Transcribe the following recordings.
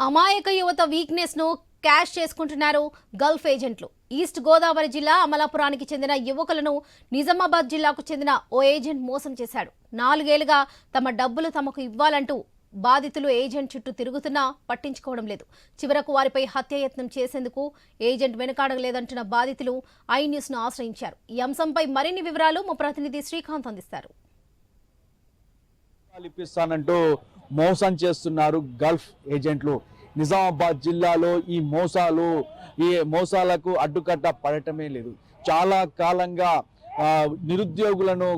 అమాయక యువత వీక్నెస్ను క్యాష్ చేసుకుంటున్నారు గల్ఫ్ ఏజెంట్లు ఈస్ట్ గోదావరి జిల్లా అమలాపురానికి చెందిన యువకులను నిజామాబాద్ జిల్లాకు చెందిన ఓ ఏజెంట్ మోసం చేశాడు. నాలుగేళ్ళుగా తమ డబ్బులు తమకు ఇవ్వాలంటూ బాధితులు ఏజెంట్ చుట్టూ తిరుగుతున్నా పట్టించుకోవడం లేదు. చివరకు వారిపై హత్యాయత్నం చేసేందుకు ఏజెంట్ వెనుకాడలేదంటున్న బాధితులు ఐ న్యూస్ను ఆశ్రయించారు. ఈ అంశంపై మరిన్ని వివరాలు మా ప్రతినిధి శ్రీకాంత్ అందిస్తారు. మోసం చేస్తున్నారు గల్ఫ్ ఏజెంట్లు. నిజామాబాద్ జిల్లాలో ఈ మోసాలు ఈ మోసాలకు అడ్డుకట్ట పడటమే లేదు. చాలా కాలంగా నిరుద్యోగులను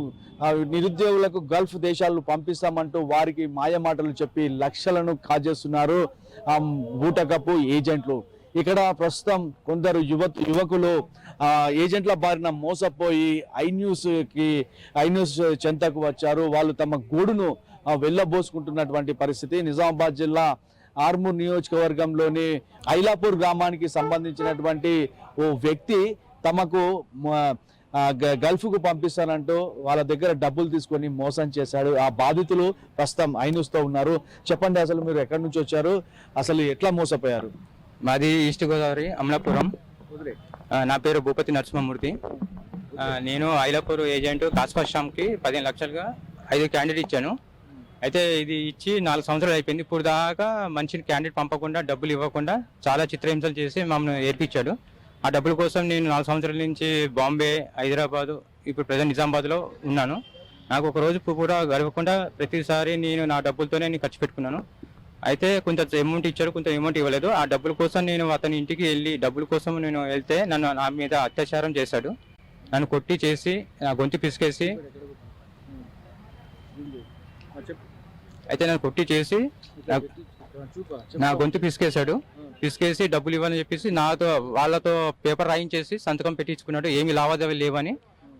నిరుద్యోగులకు గల్ఫ్ దేశాలు పంపిస్తామంటూ వారికి మాయమాటలు చెప్పి లక్షలను కాజేస్తున్నారు ఆ, బూటకపు ఏజెంట్లు. ఇక్కడ ప్రస్తుతం కొందరు యువ యువకులు ఏజెంట్ల బారిన మోసపోయి ఐ న్యూస్కి ఐ న్యూస్ చెంతకు వచ్చారు. వాళ్ళు తమ గూడును వెళ్ళబోసుకుంటున్నటువంటి పరిస్థితి. నిజామాబాద్ జిల్లా ఆర్మూర్ నియోజకవర్గంలోని ఐలాపూర్ గ్రామానికి సంబంధించినటువంటి ఓ వ్యక్తి తమకు గల్ఫ్కు పంపిస్తానంటూ వాళ్ళ దగ్గర డబ్బులు తీసుకొని మోసం చేశాడు. ఆ బాధితులు ప్రస్తుతం ఐన్యూస్తో ఉన్నారు. చెప్పండి అసలు మీరు ఎక్కడి నుంచి వచ్చారు? అసలు ఎట్లా మోసపోయారు? మాది ఈస్ట్ గోదావరి అమలాపురం. నా పేరు భూపతి నరసింహమూర్తి. నేను ఐలాపూర్ ఏజెంట్ కాస్పా శ్యామ్కి పదిహేను లక్షలుగా ఐదు క్యాండిడేట్ ఇచ్చాను. అయితే ఇది ఇచ్చి నాలుగు సంవత్సరాలు అయిపోయింది. ఇప్పుడు దాకా మంచి క్యాండిడేట్ పంపకుండా డబ్బులు ఇవ్వకుండా చాలా చిత్రహింసలు చేసి మమ్మల్ని ఏర్పించాడు ఆ డబ్బుల కోసం నేను నాలుగు సంవత్సరాల నుంచి బాంబే హైదరాబాదు ఇప్పుడు ప్రజెంట్ నిజామాబాద్లో ఉన్నాను. నాకు ఒక రోజు కూడా గడవకుండా ప్రతిసారి నేను నా డబ్బులతోనే నేను ఖర్చు పెట్టుకున్నాను. అయితే కొంత అమౌంట్ ఇచ్చారు కొంత అమౌంట్ ఇవ్వలేదు. ఆ డబ్బుల కోసం నేను అతని ఇంటికి వెళ్ళి డబ్బుల కోసం నేను వెళ్తే నన్ను నా మీద అత్యాచారం చేశాడు. నన్ను కొట్టి చేసి నా గొంతు పిసికేసి అయితే నన్ను కొట్టి చేసి నా- గొంతు పిసికేశాడు. పిసికేసి డబ్బులు ఇవ్వని చెప్పేసి నాతో వాళ్ళతో పేపర్ రాయించేసి సంతకం పెట్టించుకున్నాడు. ఏమి లావాదేవీలు లేవని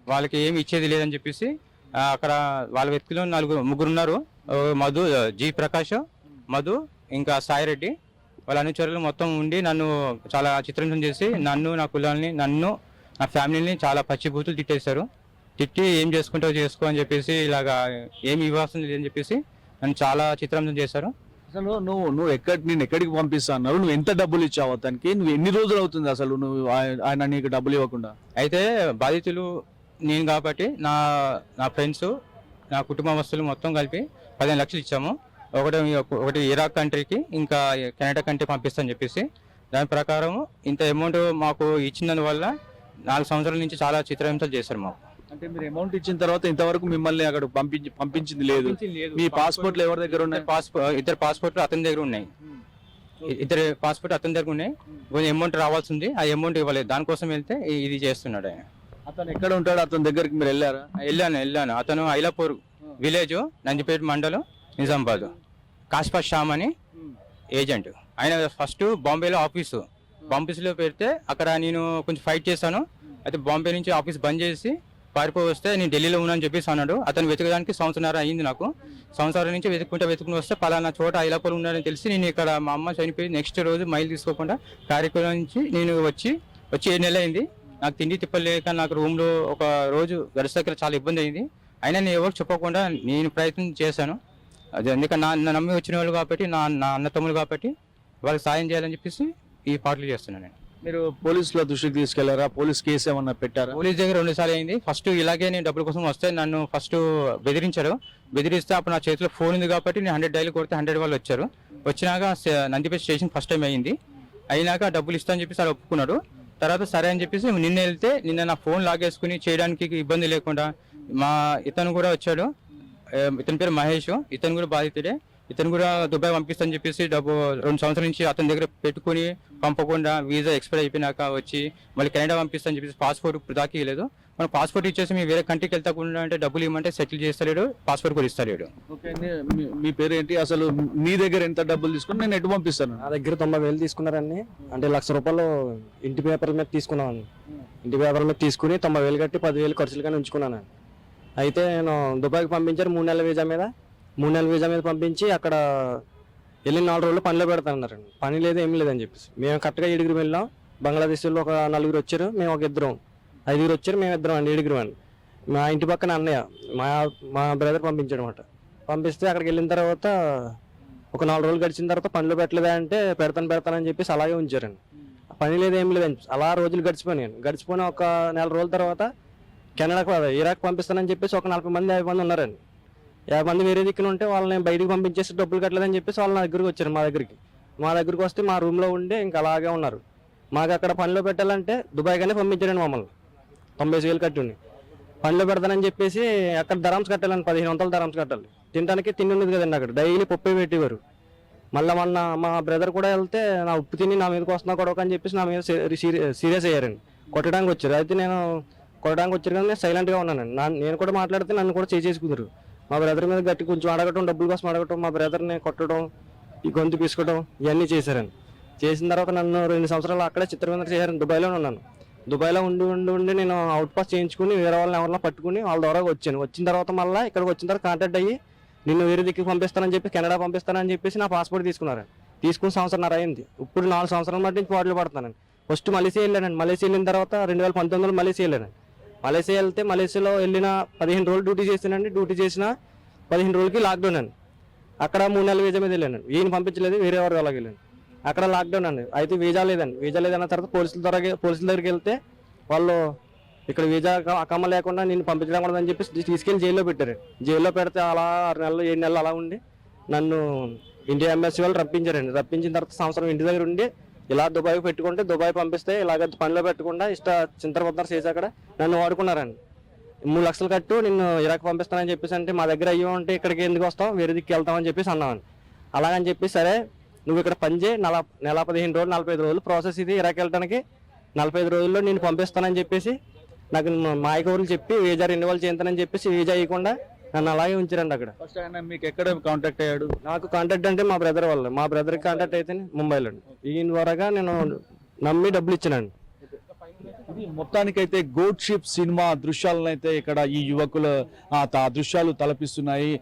వాళ్ళకి ఏమి ఇచ్చేది లేదని చెప్పేసి అక్కడ వాళ్ళ వ్యక్తులు నలుగురు ముగ్గురు ఉన్నారు. మధు జి ప్రకాష్ మధు ఇంకా సాయిరెడ్డి. వాళ్ళ అనుచరులు మొత్తం ఉండి నన్ను చాలా చిత్రహింసన చేసి నన్ను నా కులాన్ని నన్ను నా ఫ్యామిలీని చాలా పచ్చిబూతులు తిట్టేశారు. తిట్టి ఏం చేసుకుంటావు చేసుకో అని చెప్పేసి ఇలాగా ఏమి ఇవ్వాల్సింది లేదని చెప్పేసి నన్ను చాలా చిత్రహింసన చేశారు. అసలు నువ్వు నువ్వు ఎక్కడి నేను ఎక్కడికి పంపిస్తాను నువ్వు ఎంత డబ్బులు ఇచ్చావు అతనికి? నువ్వు ఎన్ని రోజులు అవుతుంది అసలు నువ్వు ఆయ- ఆయన నీకు డబ్బులు ఇవ్వకుండా? అయితే బాధితులు నేను కాబట్టి నా నా ఫ్రెండ్స్ నా కుటుంబస్తులు మొత్తం కలిపి పదిహేను లక్షలు ఇచ్చాము. ఒకటి ఒకటి ఇరాక్ కంట్రీకి ఇంకా కెనడా కంట్రీ పంపిస్తాను చెప్పేసి. దాని ప్రకారం ఇంత అమౌంట్ మాకు ఇచ్చినందువల్ల నాలుగు సంవత్సరాల నుంచి చాలా చిత్రహింసలు చేశారు మాకు. అంటే మీరు అమౌంట్ ఇచ్చిన తర్వాత ఇంతవరకు మిమ్మల్ని అక్కడ పంపించి పంపించింది లేదు. మీ పాస్పోర్ట్లు ఎవరి దగ్గర ఉన్నాయి? పాస్పోర్ట్ ఇద్దరు పాస్పోర్ట్లు అతని దగ్గర ఉన్నాయి. ఇద్దరు పాస్పోర్ట్ అతని దగ్గర ఉన్నాయి. కొంచెం అమౌంట్ రావాల్సి ఉంది. ఆ అమౌంట్ ఇవ్వలేదు. దానికోసం వెళ్తే ఇది చేస్తున్నాడు ఆయన. అతను ఎక్కడ ఉంటాడు? అతని దగ్గరికి మీరు వెళ్ళారా? వెళ్ళాను వెళ్ళాను. అతను ఐలాపూర్ విలేజ్ నందిపేట మండలం నిజామాబాద్. కాస్పా శ్యామ్ అని ఏజెంట్ ఆయన ఫస్ట్ బాంబేలో ఆఫీసు ఆఫీసులో పెడితే అక్కడ నేను కొంచెం ఫైట్ చేశాను. అయితే బాంబే నుంచి ఆఫీస్ బంద్ చేసి పారిపోయి వస్తే నేను ఢిల్లీలో ఉన్నాను చెప్పేసి అన్నాడు. అతను వెతకడానికి సంవత్సరం అయింది నాకు. సంవత్సరం నుంచి వెతుక్కుంటే వెతుకుని వస్తే పలానా చోట ఐలాపూర్ ఉన్నాడని తెలిసి నేను ఇక్కడ మా అమ్మ చనిపోయి నెక్స్ట్ రోజు మైల్ తీసుకోకుండా కార్యక్రమం నుంచి నేను వచ్చి వచ్చి ఏడు నెలలు అయింది. నాకు తిండి తిప్పలేక నాకు రూమ్లో ఒక రోజు గడిచాక చాలా ఇబ్బంది అయింది. అయినా నేను ఎవరు చెప్పకుండా నేను ప్రయత్నం చేశాను. అది ఎందుకంటే నా నమ్మి వచ్చిన వాళ్ళు కాబట్టి నా నా అన్న తమ్ముడు కాబట్టి వాళ్ళకి సాయం చేయాలని చెప్పేసి ఈ పాటలు చేస్తున్నాను నేను. మీరు పోలీసుల దృష్టికి తీసుకెళ్ళారా? పోలీస్ కేసు ఏమన్నా పెట్టారా? పోలీస్ దగ్గర రెండుసార్లు అయింది. ఫస్ట్ ఇలాగే నేను డబ్బుల కోసం వస్తే నన్ను ఫస్ట్ బెదిరించారు. బెదిరిస్తే అప్పుడు నా చేతిలో ఫోన్ ఉంది కాబట్టి నేను హండ్రెడ్ డైలీ కొడితే హండ్రెడ్ వాళ్ళు వచ్చారు. వచ్చినాక నందిపేట స్టేషన్ ఫస్ట్ టైం అయింది. అయినాక డబ్బులు ఇస్తా అని చెప్పేసి వాళ్ళు ఒప్పుకున్నాడు. తర్వాత సరే అని చెప్పేసి నిన్న వెళ్తే నిన్న నా ఫోన్ లాగేసుకుని చేయడానికి ఇబ్బంది లేకుండా మా ఇతను కూడా వచ్చాడు. ఇతని పేరు మహేష్. ఇతను కూడా బాధితుడే. ఇతను కూడా దుబాయ్ పంపిస్తాను చెప్పేసి డబ్బు రెండు సంవత్సరాల నుంచి అతని దగ్గర పెట్టుకుని పంపకుండా వీసా ఎక్స్పైర్ అయిపోయినాక వచ్చి మళ్ళీ కెనడా పంపిస్తాను చెప్పేసి పాస్పోర్ట్ ఇప్పుడు దాకా ఇవ్వలేదు. మనం పాస్పోర్ట్ ఇచ్చేసి మేము వేరే కంట్రీకి వెళ్తాకుండా అంటే డబ్బులు ఇవ్వమంటే సెటిల్ చేస్తలేడు పాస్పోర్ట్ కూడా ఇస్తలేడు. ఓకే మీ- మీ పేరు ఏంటి అసలు మీ దగ్గర ఎంత డబ్బులు తీసుకుని నేను ఎటు పంపిస్తాను? నా దగ్గర తొంభై వేలు తీసుకున్నారండి. అంటే లక్ష రూపాయలు ఇంటి పేపర్ మీద తీసుకున్నాను ఇంటి పేపర్ మీద తీసుకుని తొంభై వేలు కట్టి పదివేలు ఖర్చులుగానే ఉంచుకున్నాను అయితే నేను దుబాయ్కి పంపించారు మూడు నెలల వీజా మీద. మూడు నెలల వీజా మీద పంపించి అక్కడ వెళ్ళిన నాలుగు రోజులు పనిలో పెడతానన్నారండి. పని లేదు ఏం లేదని చెప్పేసి. మేము కరెక్ట్గా ఏడుగురు వెళ్ళాం. బంగ్లాదేశ్లో ఒక నలుగురు వచ్చారు మేము ఒక ఇద్దరం. ఐదుగురు వచ్చారు మేము ఇద్దరం అండి ఏడుగురు అండి. మా ఇంటి పక్కన అన్నయ్య మా మా బ్రదర్ పంపించాడు అనమాట పంపిస్తే అక్కడికి వెళ్ళిన తర్వాత ఒక నాలుగు రోజులు గడిచిన తర్వాత పనిలో పెట్టలేదా అంటే పెడతాను పెడతానని చెప్పేసి అలాగే ఉంచారండి. పని లేదు ఏం లేదని అలా రోజులు గడిచిపోయాను గడిచిపోయిన ఒక నెల రోజుల తర్వాత కెనడాకు ఇరాక్ పంపిస్తానని చెప్పేసి ఒక నలభై మంది యాభై మంది ఉన్నారండి. యాభై మంది వేరే దిక్కున ఉంటే వాళ్ళని బయటకు పంపించేసి డబ్బులు కట్టలేదని చెప్పేసి వాళ్ళు నా దగ్గరికి వచ్చారు మా దగ్గరికి. మా దగ్గరికి వస్తే మా రూమ్లో ఉండి ఇంకా అలాగే ఉన్నారు. మాకు అక్కడ పనిలో పెట్టాలంటే దుబాయ్ కానీ పంపించారండి మమ్మల్ని. తొంభై వేలు కట్టి ఉండి. పనిలో పెడతానని చెప్పేసి అక్కడ ధరామ్స్ కట్టాలని పదిహేను వందలు ధరామ్స్ కట్టాలి. తినడానికి తిండి ఉండదు కదండి అక్కడ. డైలీ పప్పే పెట్టేవారు. మళ్ళీ మొన్న మా బ్రదర్ కూడా వెళ్తే నా ఉప్పు తిని నా మీదకి వస్తున్నా కొడక అని చెప్పేసి నా మీద సీరియస్ అయ్యారండి. కొట్టడానికి వచ్చారు. అయితే నేను కొట్టడానికి వచ్చారు కానీ నేను సైలెంట్గా ఉన్నానండి. నేను కూడా మాట్లాడితే నన్ను కూడా చేసేసుకున్నారు. మా బ్రదర్ మీద గట్టి కొంచెం అడగటం డబ్బుల కోసం అడగటం మా బ్రదర్ని కొట్టడం ఈ గొంతు పీసుకోవడం ఇవన్నీ చేశారని చేసిన తర్వాత నన్ను రెండు సంవత్సరాలు అక్కడే చిత్రవింద చేశారని దుబాయ్లో ఉన్నాను. దుబాయ్లో ఉండి ఉండి ఉండి నేను అవుట్ పాస్ చేయించుకుని వేరే వాళ్ళని ఎవరినో పట్టుకుని వాళ్ళ ద్వారా వచ్చాను. వచ్చిన తర్వాత మళ్ళీ ఇక్కడికి వచ్చిన తర్వాత కాంటాక్ట్ అయ్యి నిన్ను వేరే దిక్కుకి పంపిస్తానని చెప్పి కెనడా పంపిస్తానని చెప్పేసి నా పాస్పోర్ట్ తీసుకున్నారు తీసుకుని సంవత్సరంన్నర అయింది. ఇప్పుడు నాలుగు సంవత్సరాల మట్టి నుంచి పాటలు పడుతున్నాను ఫస్ట్ మలేసియా వెళ్ళానండి. మలేసియా వెళ్ళిన తర్వాత రెండు వేల పంతొమ్మిదిలో మలేసియా వెళ్ళాను మలేసియా వెళ్తే మలేసియాలో వెళ్ళిన పదిహేను రోజులు డ్యూటీ చేసానండి డ్యూటీ చేసిన పదిహేను రోజులకి లాక్డౌన్ అండి. అక్కడ మూడు నెలల వీజా మీద వెళ్ళాను. ఈయన పంపించలేదు వేరే వారి అలాగే వెళ్ళాను అక్కడ లాక్డౌన్ అండి. అయితే వీజా లేదండి. వీజా లేదన్న తర్వాత పోలీసుల ద్వారా పోలీసుల దగ్గరికి వెళ్తే వాళ్ళు ఇక్కడ వీజా అక- అకమ్మ లేకుండా నేను పంపించడం కూడా అని చెప్పి తీసుకెళ్ళి జైల్లో పెట్టారు. జైల్లో పెడితే అలా ఆరు నెలలు ఏడు నెలలు అలా ఉండి నన్ను ఇండియా ఎంబసీ వాళ్ళు రప్పించారండి. రప్పించిన తర్వాత సంవత్సరం ఇంటి దగ్గర ఉండి ఇలా దుబాయ్ పెట్టుకుంటే దుబాయ్ పంపిస్తే ఇలాగ పనిలో పెట్టకుండా ఇష్ట చింతరబద్దరు చేసి అక్కడ నన్ను వాడుకున్నారండి. మూడు లక్షలు కట్టు నిన్ను ఇరాక్ పంపిస్తానని చెప్పేసి అంటే మా దగ్గర అయ్యి ఉంటే ఇక్కడికి ఎందుకు వస్తావు? వేరే దిక్కు వెళ్తామని చెప్పేసి అన్నామని అలాగని చెప్పి సరే నువ్వు ఇక్కడ పని చేయి నెల నెల పదిహేను రోజులు నలభై ఐదు రోజులు ప్రాసెస్ ఇది ఇరాక్ వెళ్ళడానికి నలభై ఐదు రోజుల్లో నేను పంపిస్తానని చెప్పేసి నాకు మాయకౌరులు చెప్పి వీజా రెన్యువల్ చేయించానని చెప్పేసి వీజా ఇవ్వకుండా నన్ను అలాగే ఉంచారండి అక్కడ. ఫస్ట్ ఆయన మీకు ఎక్కడ కాంటాక్ట్ అయ్యాడు? నాకు కాంటాక్ట్ అంటే మా బ్రదర్ వల్ల మా బ్రదర్కి కాంటాక్ట్ అయితే ముంబైలో ఈయన ద్వారాగా నేను నమ్మి డబ్బులు ఇచ్చానండి ఇది మొత్తానికైతే గోట్ షిప్ సినిమా దృశ్యాలను అయితే ఇక్కడ ఈ యువకుల దృశ్యాలు తలపిస్తున్నాయి.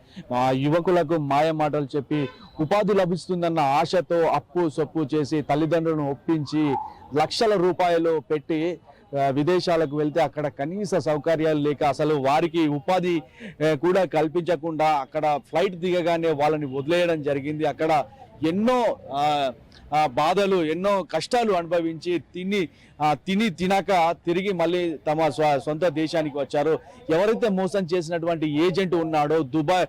ఆ యువకులకు మాయ మాటలు చెప్పి ఉపాధి లభిస్తుందన్న ఆశతో అప్పు సొప్పు చేసి తల్లిదండ్రులను ఒప్పించి లక్షల రూపాయలు పెట్టి విదేశాలకు వెళ్తే అక్కడ కనీస సౌకర్యాలు లేక అసలు వారికి ఉపాధి కూడా కల్పించకుండా అక్కడ ఫ్లైట్ దిగగానే వాళ్ళని వదిలేయడం జరిగింది. అక్కడ ఎన్నో బాధలు ఎన్నో కష్టాలు అనుభవించి తిని తిని తినక తిరిగి మళ్ళీ తమ సొంత దేశానికి వచ్చారు. ఎవరైతే మోసం చేసినటువంటి ఏజెంట్ ఉన్నాడో దుబాయ్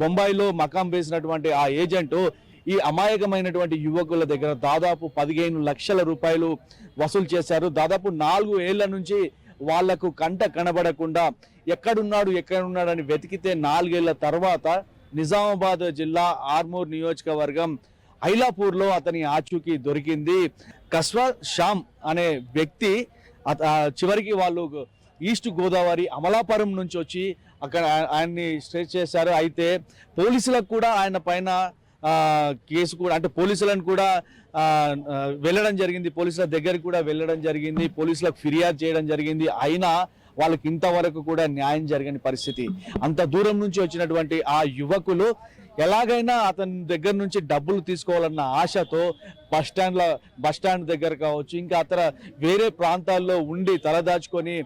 బొంబాయిలో మకాం వేసినటువంటి ఆ ఏజెంట్ ఈ అమాయకమైనటువంటి యువకుల దగ్గర దాదాపు పదిహేను లక్షల రూపాయలు వసూలు చేశారు. దాదాపు నాలుగు ఏళ్ళ నుంచి వాళ్ళకు కంట కనబడకుండా ఎక్కడున్నాడు ఎక్కడున్నాడు అని వెతికితే నాలుగేళ్ళ తర్వాత నిజామాబాద్ జిల్లా ఆర్మూర్ నియోజకవర్గం ఐలాపూర్లో అతని ఆచూకీ దొరికింది. కస్వా శ్యామ్ అనే వ్యక్తి అత- చివరికి వాళ్ళు ఈస్ట్ గోదావరి అమలాపురం నుంచి వచ్చి అక్కడ ఆయన్ని స్ట్రెచ్ చేశారు. అయితే పోలీసులకు కూడా ఆయన పైన కేసు కూడా అంటే పోలీసులను కూడా వెళ్ళడం జరిగింది. పోలీసుల దగ్గరికి కూడా వెళ్ళడం జరిగింది. పోలీసులకు ఫిర్యాదు చేయడం జరిగింది. అయినా వాళ్ళకి ఇంతవరకు కూడా న్యాయం జరగని పరిస్థితి. అంత దూరం నుంచి వచ్చినటువంటి ఆ యువకులు ఎలాగైనా అతని దగ్గర నుంచి డబ్బులు తీసుకోవాలన్న ఆశతో బస్ స్టాండ్ల బస్ స్టాండ్ దగ్గర కావచ్చు ఇంకా అతర వేరే ప్రాంతాల్లో ఉండి తలదాచుకొని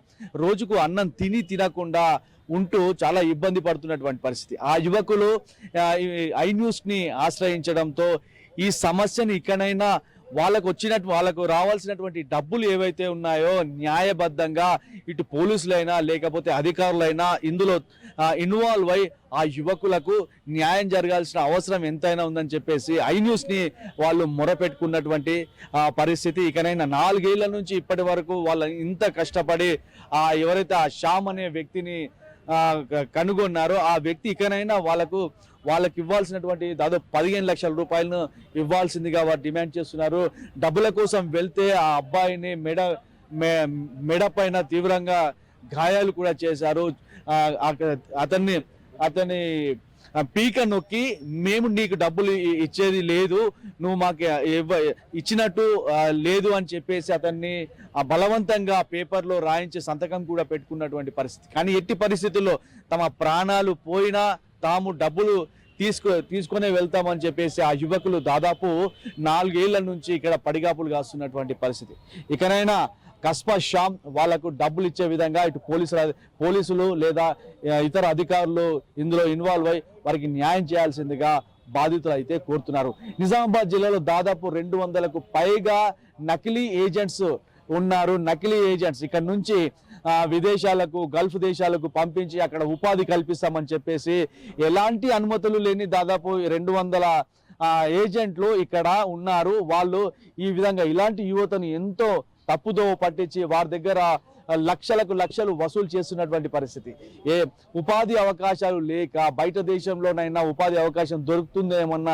రోజుకు అన్నం తిని తినకుండా ఉంటూ చాలా ఇబ్బంది పడుతున్నటువంటి పరిస్థితి. ఆ యువకులు ఐ న్యూస్ని ఆశ్రయించడంతో ఈ సమస్యని ఇక్కడైనా వాళ్ళకు వచ్చినట్టు వాళ్ళకు రావాల్సినటువంటి డబ్బులు ఏవైతే ఉన్నాయో న్యాయబద్ధంగా ఇటు పోలీసులైనా లేకపోతే అధికారులైనా ఇందులో ఇన్వాల్వ్ అయి ఆ యువకులకు న్యాయం జరగాల్సిన అవసరం ఎంతైనా ఉందని చెప్పేసి ఐ న్యూస్ని వాళ్ళు మొరపెట్టుకున్నటువంటి ఆ, పరిస్థితి. ఇకనైనా నాలుగేళ్ళ నుంచి ఇప్పటి వరకు వాళ్ళ ఇంత కష్టపడి ఆ ఎవరైతే ఆ శ్యామ్ అనే వ్యక్తిని కనుగొన్నారు. ఆ వ్యక్తి ఇకనైనా వాళ్ళకు వాళ్ళకి ఇవ్వాల్సినటువంటి దాదాపు పదిహేను లక్షల రూపాయలను ఇవ్వాల్సిందిగా వారు డిమాండ్ చేస్తున్నారు. డబ్బుల కోసం వెళ్తే ఆ అబ్బాయిని మెడ మె- మెడ పైన తీవ్రంగా గాయాలు కూడా చేశారు. అతన్ని అతని పీక నొక్కి మేము నీకు డబ్బులు ఇచ్చేది లేదు నువ్వు మాకు ఇవ్వ ఇచ్చినట్టు లేదు అని చెప్పేసి అతన్ని బలవంతంగా పేపర్లో రాయించి సంతకం కూడా పెట్టుకున్నటువంటి పరిస్థితి. కానీ ఎట్టి పరిస్థితుల్లో తమ ప్రాణాలు పోయినా తాము డబ్బులు తీసుకు తీసుకునే వెళ్తామని చెప్పేసి ఆ యువకులు దాదాపు నాలుగేళ్ళ నుంచి ఇక్కడ పడిగాపులు కాస్తున్నటువంటి పరిస్థితి. ఇకనైనా కస్బా శ్యామ్ వాళ్ళకు డబ్బులు ఇచ్చే విధంగా ఇటు పోలీసుల పోలీసులు లేదా ఇతర అధికారులు ఇందులో ఇన్వాల్వ్ అయి వారికి న్యాయం చేయాల్సిందిగా బాధితులు అయితే కోరుతున్నారు. నిజామాబాద్ జిల్లాలో దాదాపు రెండు వందలకు పైగా నకిలీ ఏజెంట్స్ ఉన్నారు. నకిలీ ఏజెంట్స్ ఇక్కడ నుంచి విదేశాలకు గల్ఫ్ దేశాలకు పంపించి అక్కడ ఉపాధి కల్పిస్తామని చెప్పేసి ఎలాంటి అనుమతులు లేని దాదాపు రెండు వందల ఏజెంట్లు ఇక్కడ ఉన్నారు. వాళ్ళు ఈ విధంగా ఇలాంటి యువతను ఎంతో తప్పుదోవ పట్టించి వారి దగ్గర లక్షలకు లక్షలు వసూలు చేస్తున్నటువంటి పరిస్థితి. ఏ ఉపాధి అవకాశాలు లేక బయట దేశంలోనైనా ఉపాధి అవకాశం దొరుకుతుందేమన్న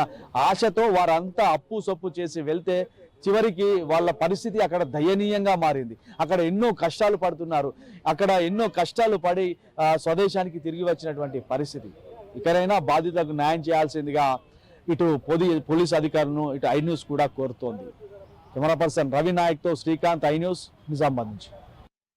ఆశతో వారంతా అప్పు సొప్పు చేసి వెళ్తే చివరికి వాళ్ళ పరిస్థితి అక్కడ దయనీయంగా మారింది. అక్కడ ఎన్నో కష్టాలు పడుతున్నారు. అక్కడ ఎన్నో కష్టాలు పడి స్వదేశానికి తిరిగి వచ్చినటువంటి పరిస్థితి. ఇకనైనా బాధితులకు న్యాయం చేయాల్సిందిగా ఇటు పొది పోలీస్ అధికారులను ఇటు ఐ న్యూస్ కూడా కోరుతోంది. కెమెరా పర్సన్ రవి నాయక్తో శ్రీకాంత్ ఐ న్యూస్ నిజామాబాద్ నుంచి